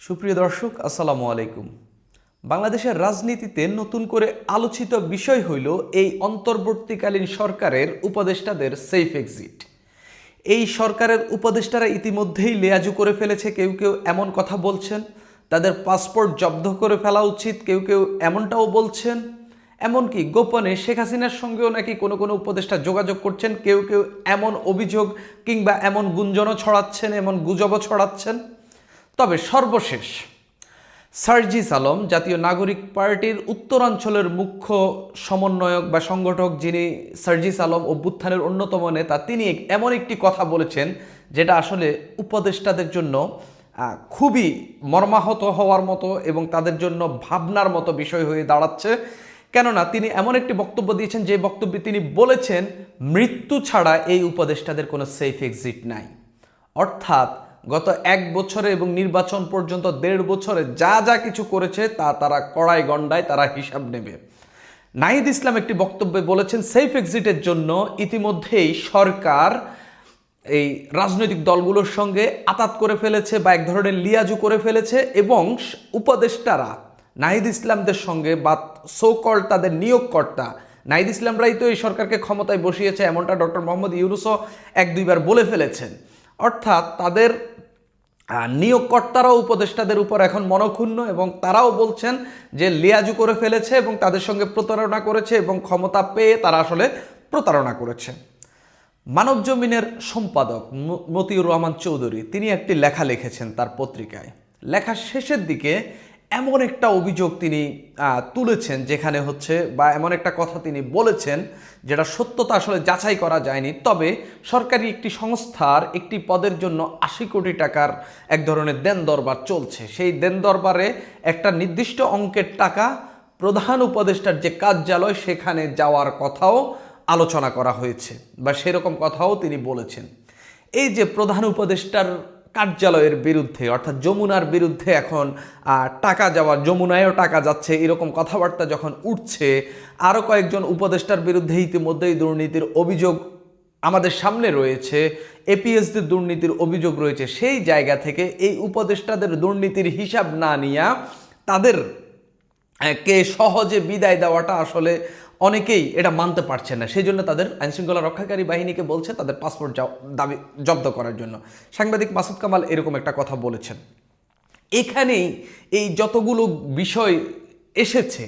সুপ্রিয় দর্শক, আসসালামু আলাইকুম। বাংলাদেশের রাজনীতিতে নতুন করে আলোচিত বিষয় হইল এই অন্তর্বর্তীকালীন সরকারের উপদেষ্টাদের সেফ এক্সিট এই সরকারের উপদেষ্টারা ইতিমধ্যেই লেয়াজু করে ফেলেছে, কেউ কেউ এমন কথা বলছেন, তাদের পাসপোর্ট জব্দ করে ফেলা উচিত, কেউ কেউ এমনটাও বলছেন। এমনকি গোপনে শেখ হাসিনার সঙ্গেও নাকি কোনো কোনো উপদেষ্টা যোগাযোগ করছেন, কেউ কেউ এমন অভিযোগ কিংবা এমন গুঞ্জনও ছড়াচ্ছেন, এমন গুজবও ছড়াচ্ছেন। তবে সর্বশেষ, সার্জিস আলম জাতীয় নাগরিক পার্টির উত্তরাঞ্চলের মুখ্য সমন্বয়ক বা সংগঠক যিনি সার্জিস আলম অভ্যুত্থানের অন্যতম নেতা, তিনি এমন একটি কথা বলেছেন যেটা আসলে উপদেষ্টাদের জন্য খুবই মর্মাহত হওয়ার মতো এবং তাদের জন্য ভাবনার মতো বিষয় হয়ে দাঁড়াচ্ছে। কেননা তিনি এমন একটি বক্তব্য দিয়েছেন, যে বক্তব্যে তিনি বলেছেন, মৃত্যু ছাড়া এই উপদেষ্টাদের কোনো সেফ এক্সিট নাই। অর্থাৎ গত এক বছরে এবং নির্বাচন পর্যন্ত দেড় বছরে যা যা কিছু করেছে তা তারা কড়াই গণ্ডায় তারা হিসাব নেবে। নাহিদ ইসলাম একটি বক্তব্যে বলেছেন, সেফ এক্সিটের জন্য ইতিমধ্যেই সরকার এই রাজনৈতিক দলগুলোর সঙ্গে আতাত করে ফেলেছে বা এক ধরনের লিয়াজু করে ফেলেছে এবং উপদেষ্টারা নাহিদ ইসলামদের সঙ্গে বা সোকল তাদের নিয়োগকর্তা নাহিদ ইসলামরাই তো এই সরকারকে ক্ষমতায় বসিয়েছে, এমনটা ডক্টর মোহাম্মদ ইউনুসও এক দুইবার বলে ফেলেছেন। অর্থাৎ তাদের নিয়োগকর্তারাও উপদেষ্টাদের উপর এখন মনক্ষুণ্ণ এবং তারাও বলছেন যে লিয়াজু করে ফেলেছে এবং তাদের সঙ্গে প্রতারণা করেছে এবং ক্ষমতা পেয়ে তারা আসলে প্রতারণা করেছে। মানব জমিনের সম্পাদক মতিউর রহমান চৌধুরী, তিনি একটি লেখা লিখেছেন তার পত্রিকায়। লেখার শেষের দিকে এমন একটা অভিযোগ তিনি তুলেছেন যেখানে হচ্ছে বা এমন একটা কথা তিনি বলেছেন যেটা সত্যতা আসলে যাচাই করা যায়নি। তবে সরকারি একটি সংস্থার একটি পদের জন্য আশি কোটি টাকার এক ধরনের দেন দরবার চলছে। সেই দেন দরবারে একটা নির্দিষ্ট অঙ্কের টাকা প্রধান উপদেষ্টার যে কার্যালয়, সেখানে যাওয়ার কথাও আলোচনা করা হয়েছে বা সেরকম কথাও তিনি বলেছেন। এই যে প্রধান উপদেষ্টার কার্যালয়ের বিরুদ্ধে, অর্থাৎ যমুনার বিরুদ্ধে এখন টাকা যাওয়া যমুনায়ও টাকা যাচ্ছে, এরকম কথাবার্তা যখন উঠছে আরও কয়েকজন উপদেষ্টার বিরুদ্ধে ইতিমধ্যেই দুর্নীতির অভিযোগ আমাদের সামনে রয়েছে এপিএসদের দুর্নীতির অভিযোগ রয়েছে, সেই জায়গা থেকে এই উপদেষ্টাদের দুর্নীতির হিসাব না নিয়া তাদের কে সহজে বিদায় দেওয়াটা আসলে অনেকেই এটা মানতে পারছে না। সেই জন্য তাদের আইনশৃঙ্খলা রক্ষাকারী বাহিনীকে বলছে তাদের পাসপোর্ট দাবি জব্দ করার জন্য। সাংবাদিক মাসুদ কামাল এরকম একটা কথা বলেছেন। এখানেই এই যতগুলো বিষয় এসেছে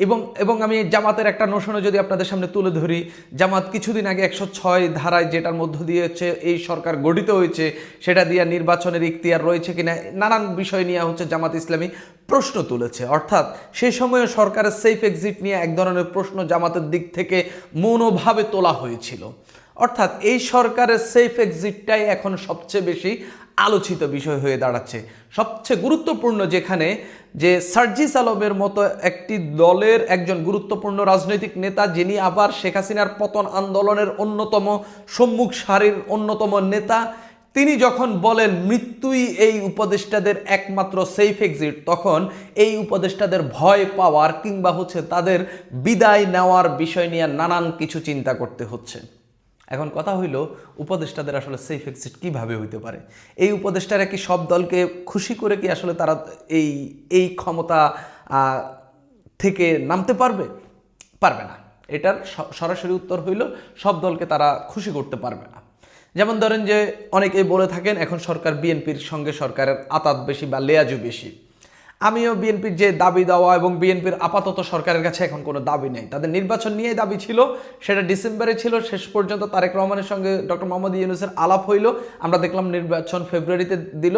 এবং এবং আমি জামাতের একটা নোশনও যদি আপনাদের সামনে তুলে ধরি, জামাত কিছুদিন আগে একশো ছয় ধারায় যেটার মধ্য দিয়ে হচ্ছে এই সরকার গঠিত হয়েছে, সেটা দিয়ে নির্বাচনের ইখতিয়ার রয়েছে কিনা, নানান বিষয় নিয়ে হচ্ছে জামাত ইসলামী প্রশ্ন তুলেছে। অর্থাৎ সেই সময়ে সরকারের সেফ এক্সিট নিয়ে এক ধরনের প্রশ্ন জামাতের দিক থেকে মনোভাবে তোলা হয়েছিল। অর্থাৎ এই সরকারের সেফ এক্সিটটাই এখন সবচেয়ে বেশি আলোচিত বিষয় হয়ে দাঁড়াচ্ছে। সবচেয়ে গুরুত্বপূর্ণ যেখানে যে সার্জিস আলমের মতো একটি দলের একজন গুরুত্বপূর্ণ রাজনৈতিক নেতা, যিনি আবার শেখ হাসিনার পতন আন্দোলনের অন্যতম সম্মুখ সারির অন্যতম নেতা তিনি যখন বলেন, মৃত্যুই এই উপদেষ্টাদের একমাত্র সেফ এক্সিট তখন এই উপদেষ্টাদের ভয় পাওয়ার কিংবা হচ্ছে তাদের বিদায় নেওয়ার বিষয় নিয়ে নানান কিছু চিন্তা করতে হচ্ছে। এখন কথা হইল, উপদেষ্টাদের আসলে সেফ এক্সিট কীভাবে হইতে পারে? এই উপদেষ্টারা কি সব দলকে খুশি করে কি আসলে তারা এই এই ক্ষমতা থেকে নামতে পারবে? পারবে না। এটার সরাসরি উত্তর হইল, সব দলকে তারা খুশি করতে পারবে না। যেমন ধরেন যে অনেকেই বলে থাকেন, এখন সরকার বিএনপির সঙ্গে সরকারের আতাত বেশি বা লেয়াজু বেশি। আমিও বিএনপির যে দাবি দেওয়া এবং বিএনপির আপাতত সরকারের কাছে এখন কোনো দাবি নেই। তাদের নির্বাচন নিয়েই দাবি ছিল, সেটা ডিসেম্বরে ছিল, শেষ পর্যন্ত তারেক রহমানের সঙ্গে ডক্টর মোহাম্মদ ইউনুসের আলাপ হইল। আমরা দেখলাম নির্বাচন ফেব্রুয়ারিতে দিল,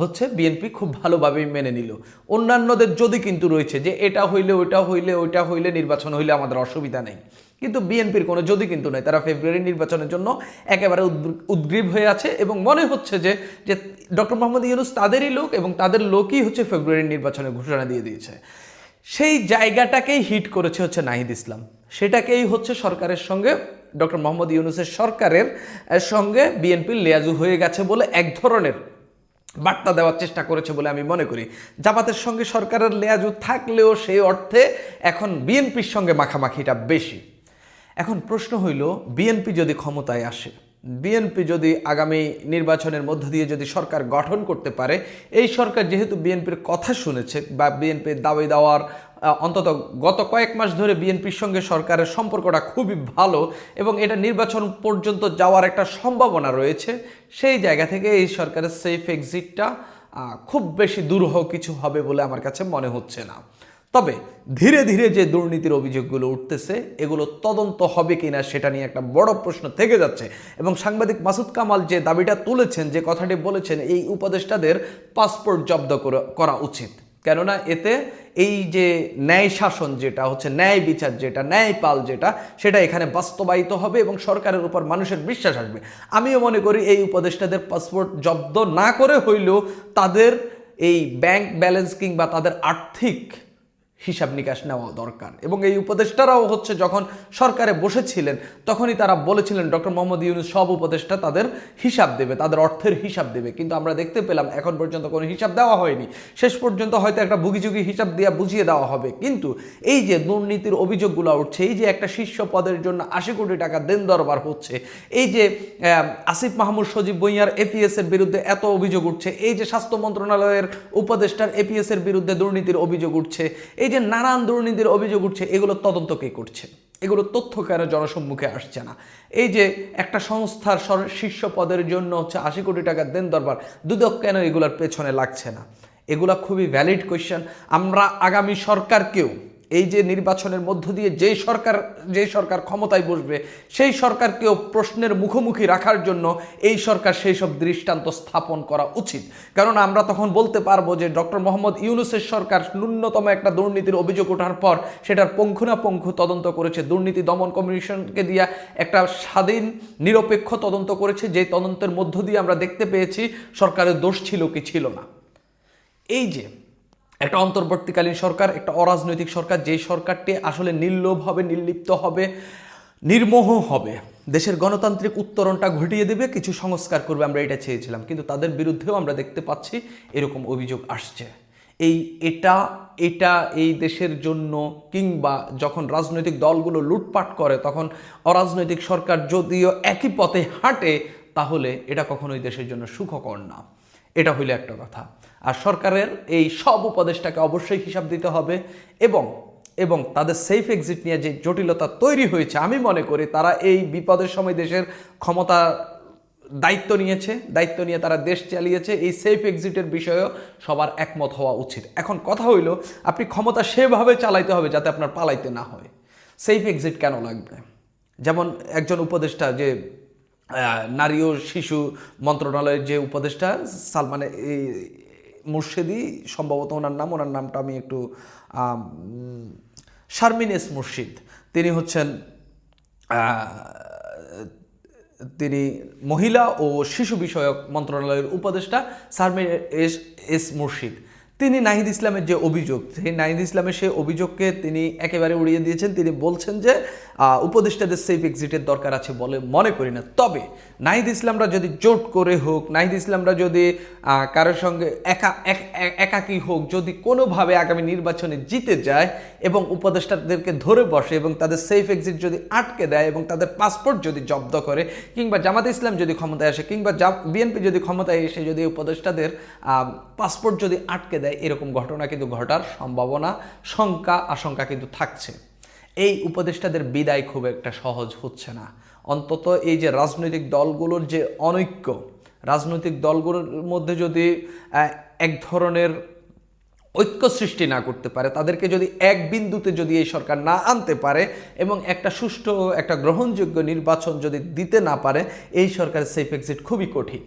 হচ্ছে বিএনপি খুব ভালোভাবেই মেনে নিল। অন্যান্যদের যদি কিন্তু রয়েছে যে এটা হইলে ওইটা হইলে ওইটা হইলে নির্বাচন হইলে আমাদের অসুবিধা নেই। কিন্তু বিএনপির কোনো যদি কিন্তু নয় তারা ফেব্রুয়ারি নির্বাচনের জন্য একেবারে উদ্গ্র- উদ্গ্রীব হয়ে আছে এবং মনে হচ্ছে যে যে ডক্টর মোহাম্মদ ইউনুস তাদেরই লোক এবং তাদের লোকই হচ্ছে ফেব্রুয়ারি নির্বাচনের ঘোষণা দিয়ে দিয়েছে। সেই জায়গাটাকেই হিট করেছে হচ্ছে নাহিদ ইসলাম। সেটাকেই হচ্ছে সরকারের সঙ্গে, ডক্টর মোহাম্মদ ইউনুসের সরকারের সঙ্গে বিএনপির লেয়াজু হয়ে গেছে বলে এক ধরনের বার্তা দেওয়ার চেষ্টা করেছে বলে আমি মনে করি। জামাতের সঙ্গে সরকারের লেয়াজু থাকলেও সেই অর্থে এখন বিএনপির সঙ্গে মাখামাখিটা বেশি। এখন প্রশ্ন হইল, বিএনপি যদি ক্ষমতায় আসে, বিএনপি যদি আগামী নির্বাচনের মধ্য দিয়ে যদি সরকার গঠন করতে পারে, এই সরকার যেহেতু বিএনপির কথা শুনেছে বা বিএনপির দাবি দেওয়ার অন্তত গত কয়েক মাস ধরে বিএনপির সঙ্গে সরকারের সম্পর্কটা খুবই ভালো এবং এটা নির্বাচন পর্যন্ত যাওয়ার একটা সম্ভাবনা রয়েছে, সেই জায়গা থেকে এই সরকারের সেফ এক্সিটটা খুব বেশি দুরূহ কিছু হবে বলে আমার কাছে মনে হচ্ছে না। তবে ধীরে ধীরে যে দুর্নীতির অভিযোগগুলো উঠতেছে, এগুলো তদন্ত হবে কিনা সেটা নিয়ে একটা বড় প্রশ্ন থেকে যাচ্ছে। এবং সাংবাদিক মাসুদ কামাল যে দাবিটা তুলেছেন, যে কথাটি বলেছেন, এই উপদেষ্টাদের পাসপোর্ট জব্দ করা- করা উচিত। কেননা এতে এই যে ন্যায় শাসন যেটা হচ্ছে, ন্যায় বিচার যেটা, ন্যায় পাল যেটা, সেটা এখানে বাস্তবায়িত হবে এবং সরকারের উপর মানুষের বিশ্বাস আসবে। আমিও মনে করি এই উপদেষ্টাদের পাসপোর্ট জব্দ না করে হইলেও তাদের এই ব্যাংক ব্যালেন্স কিংবা তাদের আর্থিক হিসাব নিকাশ নেওয়া দরকার। এবং এই উপদেষ্টারাও হচ্ছে যখন সরকারে বসেছিলেন, তখনই তারা বলেছিলেন, ডক্টর মোহাম্মদ ইউনুস সব উপদেষ্টা তাদের হিসাব দেবে, তাদের অর্থের হিসাব দেবে। কিন্তু আমরা দেখতে পেলাম, এখন পর্যন্ত কোনো হিসাব দেওয়া হয়নি। শেষ পর্যন্ত হয়তো একটা ভুগিচুগি হিসাব দিয়ে বুঝিয়ে দেওয়া হবে। কিন্তু এই যে দুর্নীতির অভিযোগগুলো উঠছে, এই যে একটা শীর্ষ পদের জন্য আশি কোটি টাকা দেন দরবার হচ্ছে, এই যে আসিফ মাহমুদ, সজীব বইয়ার এপিএস এর বিরুদ্ধে এত অভিযোগ উঠছে, এই যে স্বাস্থ্য মন্ত্রণালয়ের উপদেষ্টার এপিএস এর বিরুদ্ধে দুর্নীতির অভিযোগ উঠছে, এই যে নানান দুর্নীতির অভিযোগ উঠছে, এগুলো তদন্ত কে করছে? এগুলো তথ্য কেন জনসম্মুখে আসছে না? এই যে একটা সংস্থার শীর্ষ পদের জন্য হচ্ছে আশি কোটি টাকার দেন দরবার, দুদক কেন এগুলোর পেছনে লাগছে না? এগুলা খুবই ভ্যালিড কোয়েশ্চেন আমরা আগামী সরকারকেও এই যে নির্বাচনের মধ্য দিয়ে যেই সরকার যেই সরকার ক্ষমতায় বসবে, সেই সরকারকেও প্রশ্নের মুখোমুখি রাখার জন্য এই সরকার সেই সব দৃষ্টান্ত স্থাপন করা উচিত। কারণ আমরা তখন বলতে পারব যে ডক্টর মোহাম্মদ ইউনুসের সরকার ন্যূনতম একটা দুর্নীতির অভিযোগ ওঠার পর সেটার পঙ্খুনাপঙ্খু তদন্ত করেছে। দুর্নীতি দমন কমিশনকে দিয়া একটা স্বাধীন, নিরপেক্ষ তদন্ত করেছে। যে তদন্তের মধ্য দিয়ে আমরা দেখতে পেয়েছি, সরকারের দোষ ছিল কি ছিল না। এই যে একটা অন্তর্বর্তীকালীন সরকার, একটা অরাজনৈতিক সরকার, যেই সরকারটি আসলে নির্লোভ হবে, নির্লিপ্ত হবে, নির্মোহ হবে। দেশের গণতান্ত্রিক উত্তরণটা ঘটিয়ে দেবে, কিছু সংস্কার করবে, আমরা এটা চেয়েছিলাম। কিন্তু তাদের বিরুদ্ধেও আমরা দেখতে পাচ্ছি এরকম অভিযোগ আসছে। এই এটা এটা এই দেশের জন্য কিংবা যখন রাজনৈতিক দলগুলো লুটপাট করে, তখন অরাজনৈতিক সরকার যদিও একই পথে হাঁটে, তাহলে এটা কখনোই দেশের জন্য সুখকর না। এটা হইল একটা কথা। আর সরকারের এই সব উপদেশটাকে অবশ্যই হিসাব দিতে হবে এবং এবং তাদের সেফ এক্সিট নিয়ে যে জটিলতা তৈরি হয়েছে, আমি মনে করি তারা এই বিপদের সময় দেশের ক্ষমতা দায়িত্ব নিয়েছে, দায়িত্ব নিয়ে তারা দেশ চালিয়েছে, এই সেফ এক্সিটের বিষয়েও সবার একমত হওয়া উচিত। এখন কথা হইল, আপনি ক্ষমতা সেভাবে চালাইতে হবে যাতে আপনার পালাইতে না হয়। সেফ এক্সিট কেন লাগবে? যেমন একজন উপদেষ্টা যে নারী ও শিশু মন্ত্রণালয়ের যে উপদেষ্টা, সালমানে মুর্শেদি, সম্ভবত ওনার নাম, ওনার নামটা আমি একটু শারমিনেস মুর্শিদ। তিনি হচ্ছেন তিনি মহিলা ও শিশু বিষয়ক মন্ত্রণালয়ের উপদেষ্টা সারমিন এস এস মুর্শিদ। তিনি নাহিদ ইসলামের যে অভিযোগ, সেই নাহিদ ইসলামের সেই অভিযোগকে তিনি একেবারে উড়িয়ে দিয়েছেন। তিনি বলছেন যে উপদেষ্টাদের সেফ এক্সিটের দরকার আছে বলে মনে করি না। তবে নাহিদ ইসলামরা যদি জোট করে হোক, নাহিদ ইসলামরা যদি কারোর সঙ্গে একা, এক- এক- একাকী হোক, যদি কোনোভাবে আগামী নির্বাচনে জিতে যায় এবং উপদেষ্টাদেরকে ধরে বসে এবং তাদের সেফ এক্সিট যদি আটকে দেয় এবং তাদের পাসপোর্ট যদি জব্দ করে, কিংবা জামাত ইসলাম যদি ক্ষমতায় আসে, কিংবা বিএনপি যদি ক্ষমতায় এসে যদি উপদেষ্টাদের পাসপোর্ট যদি আটকে দেয়, এরকম ঘটনা কিন্তু ঘটার সম্ভাবনা, শঙ্কা, আশঙ্কা কিন্তু থাকছে। এই উপদেষ্টাদের বিদায় খুব একটা সহজ হচ্ছে না। অন্তত এই যে রাজনৈতিক দলগুলোর যে অনৈক্য, রাজনৈতিক দলগুলোর মধ্যে যদি এক ধরনের ঐক্য সৃষ্টি না করতে পারে, তাদেরকে যদি এক বিন্দুতে যদি এই সরকার না আনতে পারে এবং একটা সুষ্ঠু, একটা গ্রহণযোগ্য নির্বাচন যদি দিতে না পারে, এই সরকারের সেফ এক্সিট খুবই কঠিন।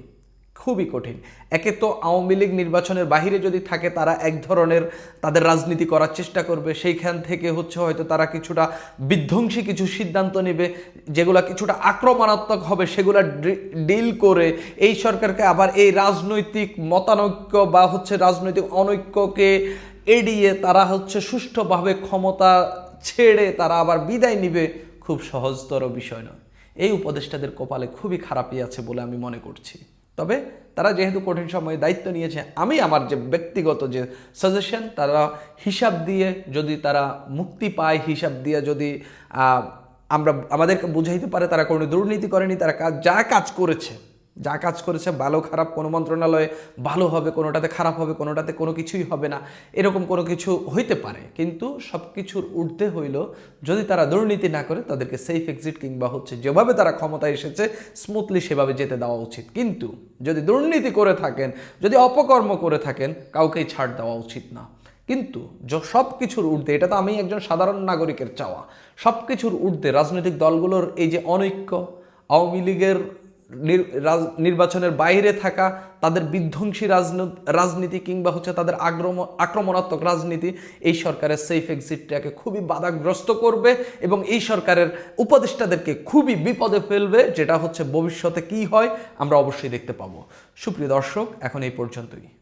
খুবই কঠিন। একে তো আওয়ামী লীগ নির্বাচনের বাহিরে যদি থাকে, তারা এক ধরনের তাদের রাজনীতি করার চেষ্টা করবে। সেইখান থেকে হচ্ছে হয়তো তারা কিছুটা বিধ্বংসী কিছু সিদ্ধান্ত নেবে, যেগুলো কিছুটা আক্রমণাত্মক হবে, সেগুলো ডিল করে এই সরকারকে আবার এই রাজনৈতিক মতানৈক্য বা হচ্ছে রাজনৈতিক অনৈক্যকে এড়িয়ে তারা হচ্ছে সুষ্ঠুভাবে ক্ষমতা ছেড়ে তারা আবার বিদায় নিবে, খুব সহজতর বিষয় নয়। এই উপদেষ্টাদের কপালে খুবই খারাপই আছে বলে আমি মনে করছি। তবে তারা যেহেতু কঠিন সময়ে দায়িত্ব নিয়েছে, আমি আমার যে ব্যক্তিগত যে সাজেশন তারা হিসাব দিয়ে যদি তারা মুক্তি পায়, হিসাব দিয়ে যদি আমরা, আমাদেরকে বুঝাইতে পারে তারা কোনো দুর্নীতি করেনি, তারা যা কাজ করেছে যা কাজ করেছে ভালো, খারাপ কোনো মন্ত্রণালয়ে ভালো হবে, কোনোটাতে খারাপ হবে, কোনোটাতে কোনো কিছুই হবে না, এরকম কোনো কিছু হইতে পারে। কিন্তু সব কিছুর ঊর্ধ্বে হইল যদি তারা দুর্নীতি না করে, তাদেরকে সেফ এক্সিট কিংবা হচ্ছে যেভাবে তারা ক্ষমতায় এসেছে স্মুথলি সেভাবে যেতে দেওয়া উচিত। কিন্তু যদি দুর্নীতি করে থাকেন, যদি অপকর্ম করে থাকেন, কাউকেই ছাড় দেওয়া উচিত না। কিন্তু সব কিছুর ঊর্ধ্বে, এটা তো আমি একজন সাধারণ নাগরিকের চাওয়া সব কিছুর ঊর্ধ্বে রাজনৈতিক দলগুলোর এই যে অনৈক্য, আওয়ামী লীগের নির্বাচনের বাইরে থাকা তাদের বিধ্বংসী রাজন- রাজনীতি কিংবা হচ্ছে তাদের আক্রম, আক্রমণাত্মক রাজনীতি, এই সরকারের সেফ এক্সিটটাকে খুবই বাধাগ্রস্ত করবে এবং এই সরকারের উপদেষ্টাদেরকে খুবই বিপদে ফেলবে, যেটা হচ্ছে ভবিষ্যতে কি হয়, আমরা অবশ্যই দেখতে পাবো। সুপ্রিয় দর্শক, এখন এই পর্যন্তই।